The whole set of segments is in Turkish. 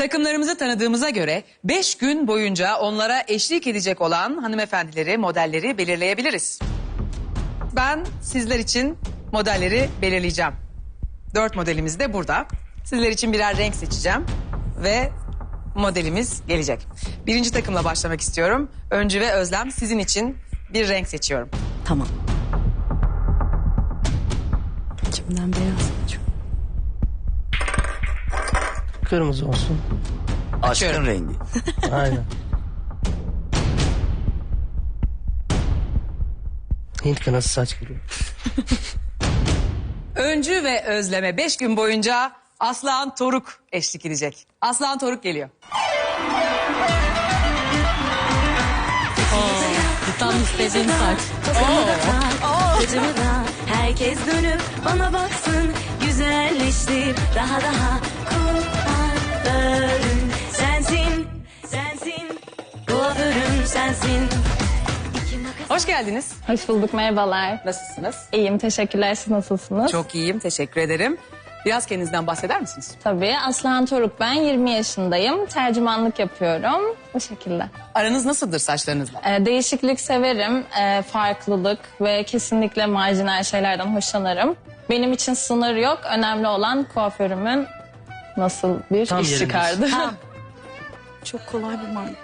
Takımlarımızı tanıdığımıza göre 5 gün boyunca onlara eşlik edecek olan hanımefendileri, modelleri belirleyebiliriz. Ben sizler için modelleri belirleyeceğim. Dört modelimiz de burada. Sizler için birer renk seçeceğim ve modelimiz gelecek. Birinci takımla başlamak istiyorum. Öncü ve Özlem sizin için bir renk seçiyorum. Tamam. İçimden beyaz seçiyorum. Kırmızı olsun. Aşkın Açıyorum. rengi. Aynen. Hint kınası saç geliyor. Öncü ve Özlem'e 5 gün boyunca Aslan Toruk eşlik edecek. Aslan Toruk geliyor. Tam istediğim saç. Kafamı da tak, saçımı da Herkes dönüp bana baksın Güzelleştir daha daha Hoş geldiniz. Hoş bulduk, merhabalar. Nasılsınız? İyiyim, teşekkürler. Siz nasılsınız? Çok iyiyim, teşekkür ederim. Biraz kendinizden bahseder misiniz? Tabii. Aslan Toruk ben, 20 yaşındayım. Tercümanlık yapıyorum. Bu şekilde. Aranız nasıldır saçlarınızla? Ee, değişiklik severim, ee, farklılık ve kesinlikle marjinal şeylerden hoşlanırım. Benim için sınır yok. Önemli olan kuaförümün nasıl bir Tam iş yeriniz. çıkardı. Çok kolay bir model.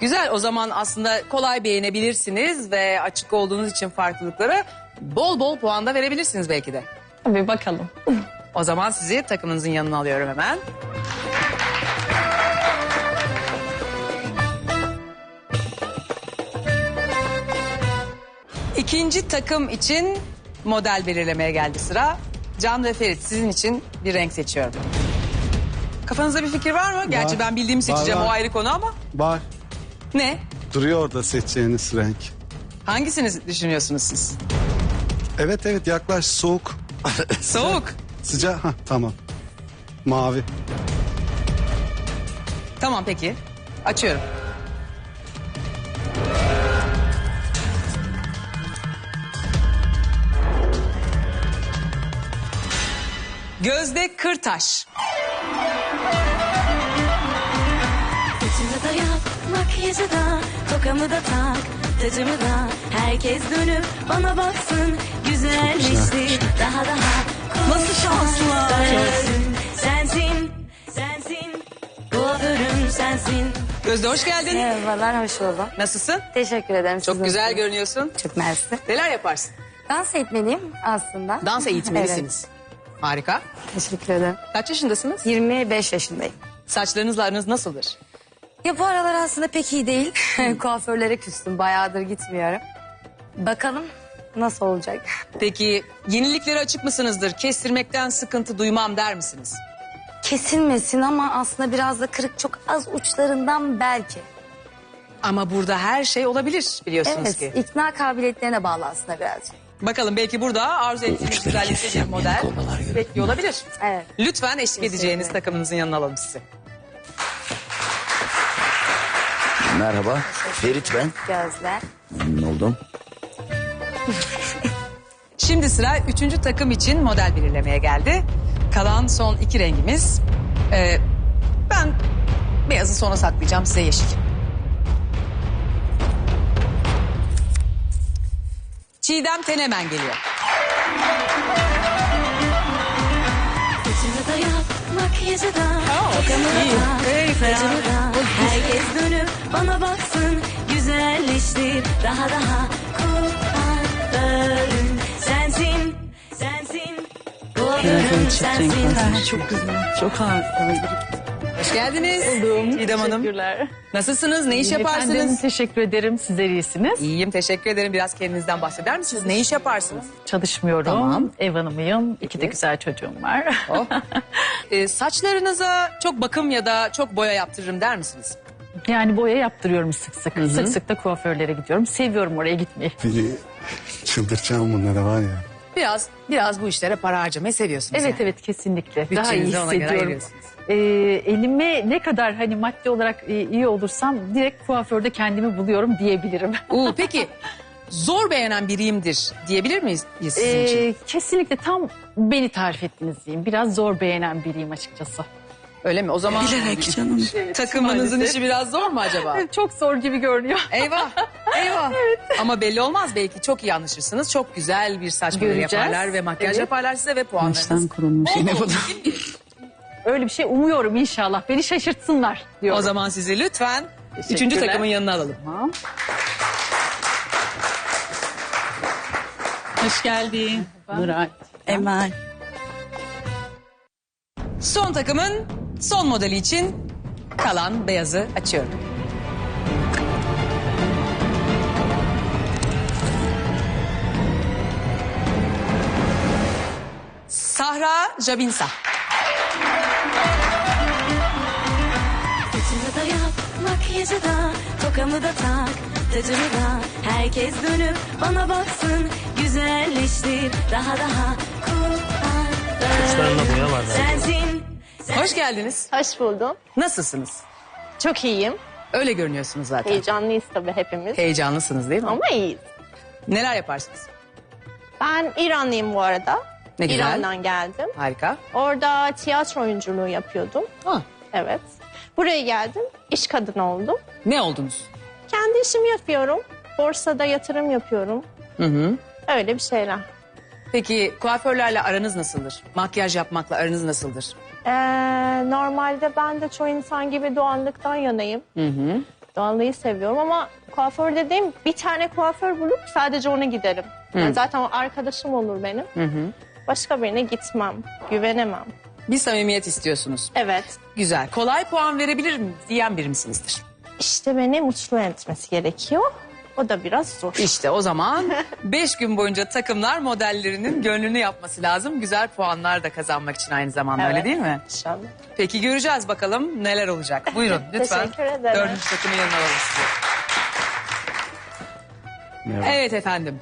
Güzel, o zaman aslında kolay beğenebilirsiniz ve açık olduğunuz için farklılıklara bol bol puan da verebilirsiniz belki de. Tabii bakalım. O zaman sizi takımınızın yanına alıyorum hemen. İkinci takım için model belirlemeye geldi sıra. Can ve Ferit sizin için bir renk seçiyorum. Kafanızda bir fikir var mı? Gerçi Var. ben bildiğimi seçeceğim Var, var. o ayrı konu ama. Var. Ne? Duruyor orada seçeceğiniz renk. Hangisini düşünüyorsunuz siz? Evet evet yaklaş soğuk. Soğuk. Sıcak. Ha tamam. Mavi. Tamam peki. Açıyorum. Gözde Kırtaş. Makyajı da Tokamı da tak Tacımı da Herkes dönüp bana baksın Güzelleştir daha daha Nasıl şanslılar Sensin Sensin Kuaförüm sensin Gözde hoş geldin. Merhabalar, hoş buldum. Nasılsın? Teşekkür ederim. Çok güzel nasılsınız? görünüyorsun. Çok mersi. Neler yaparsın? Dans etmeliyim aslında. Dans eğitmelisiniz. Harika. Evet, teşekkür ederim. Kaç yaşındasınız? 25 yaşındayım. Saçlarınızla aranız nasıldır? Ya bu aralar aslında pek iyi değil. Kuaförlere küstüm, bayağıdır gitmiyorum. Bakalım nasıl olacak? Peki yeniliklere açık mısınızdır? Kestirmekten sıkıntı duymam der misiniz? Kesilmesin ama aslında biraz da kırık çok az uçlarından belki. Ama burada her şey olabilir biliyorsunuz Evet, ki. ikna kabiliyetlerine bağlı aslında birazcık. Bakalım belki burada arzu ettiğiniz güzellikte bir model bekliyor olabilir. Evet. Lütfen eşlik edeceğiniz takımınızın yanına alalım sizi. Merhaba. Ferit ben. Gözler. Memnun oldum. Şimdi sıra üçüncü takım için model belirlemeye geldi. Kalan son iki rengimiz. Ee, ben beyazı sona saklayacağım size yeşil. Çiğdem Tenemen geliyor. Saçımı da yap Makyajı da Tokamı da tak Çok güzel. Çok ağır. Hoş geldiniz. Çiğdem Hanım. Teşekkürler. Nasılsınız? Ne iş yaparsınız? Efendim teşekkür ederim. Sizler iyisiniz. İyiyim teşekkür ederim. Biraz kendinizden bahseder misiniz? Ne iş yaparsınız? Çalışmıyorum. Tamam. Ev hanımıyım. İki de güzel çocuğum var. Oh. Ee, saçlarınıza çok bakım ya da çok boya yaptırırım der misiniz? yani boya yaptırıyorum sık sık. Sık sık da kuaförlere gidiyorum. Seviyorum oraya gitmeyi. Biri çıldıracağım bunlara var ya. Biraz biraz bu işlere para harcamayı seviyorsunuz. Evet yani. evet kesinlikle. Daha iyi Bütçenizi ona göre hissediyorum. ayırıyorsunuz. Ee, elime ne kadar hani maddi olarak e, iyi olursam direkt kuaförde kendimi buluyorum diyebilirim. Oo, peki zor beğenen biriyimdir diyebilir miyiz biz sizin için? Ee, kesinlikle tam beni tarif ettiniz diyeyim. Biraz zor beğenen biriyim açıkçası. Öyle mi? O zaman Bilerek canım. takımınızın işi biraz zor mu acaba? Çok zor gibi görünüyor. Eyvah, eyvah. Ama belli olmaz belki çok iyi anlaşırsınız. Çok güzel bir saç modeli Göreceğiz. yaparlar ve makyaj Evet. yaparlar size ve puanlarınız. Baştan kurulmuş yine bu da. Öyle bir şey umuyorum inşallah. Beni şaşırtsınlar diyorum. O zaman sizi lütfen üçüncü Teşekkürler. takımın yanına alalım. Hoş geldin. Murat. Emel. Son takımın son modeli için kalan beyazı açıyorum. Sahra Jabinsa. Saçımı da yap, makyajı da, tokamı da tak, tacımı da. Herkes dönüp bana baksın, güzelleştir daha daha. Saçlarında boya var Kuaförüm zaten. sensin, Hoş geldiniz. Hoş buldum. Nasılsınız? Çok iyiyim. Öyle görünüyorsunuz zaten. Heyecanlıyız tabii hepimiz. Heyecanlısınız değil mi? Ama iyiyiz. Neler yaparsınız? Ben İranlıyım bu arada. Ne güzel. İran'dan geldim. Harika. Orada tiyatro oyunculuğu yapıyordum. Ha, Evet. Buraya geldim. İş kadını oldum. ne oldunuz? Kendi işimi yapıyorum. Borsada yatırım yapıyorum. Hı hı. Öyle bir şeyler. Peki kuaförlerle aranız nasıldır? Makyaj yapmakla aranız nasıldır? Ee, normalde ben de çoğu insan gibi doğallıktan yanayım. Hı hı. Doğallığı seviyorum ama kuaför dediğim bir tane kuaför bulup sadece ona giderim. Yani zaten o arkadaşım olur benim. Hı hı. Başka birine gitmem, güvenemem. Bir samimiyet istiyorsunuz. Evet, Güzel. Kolay puan verebilir mi diyen biri misinizdir? işte beni mutlu etmesi gerekiyor. O da biraz zor. İşte o zaman 5 gün boyunca takımlar modellerinin gönlünü yapması lazım. Güzel puanlar da kazanmak için aynı zamanda öyle Evet. değil mi? İnşallah. Peki göreceğiz bakalım neler olacak. Buyurun lütfen. Teşekkür ederim. Dördüncü takımın yanına alalım sizi. Evet efendim.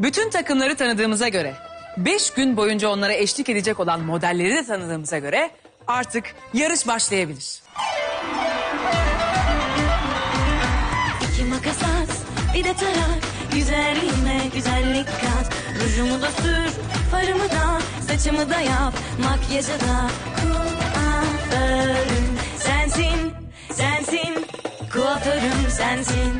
Bütün takımları tanıdığımıza göre, 5 gün boyunca onlara eşlik edecek olan modelleri de tanıdığımıza göre artık yarış başlayabilir. İki makas bir de tarak. Güzelliğime güzellik kat. Rujumu da sür, farımı da, saçımı da yap. Makyajı da kuaförüm sensin, sensin. Kuaförüm sensin.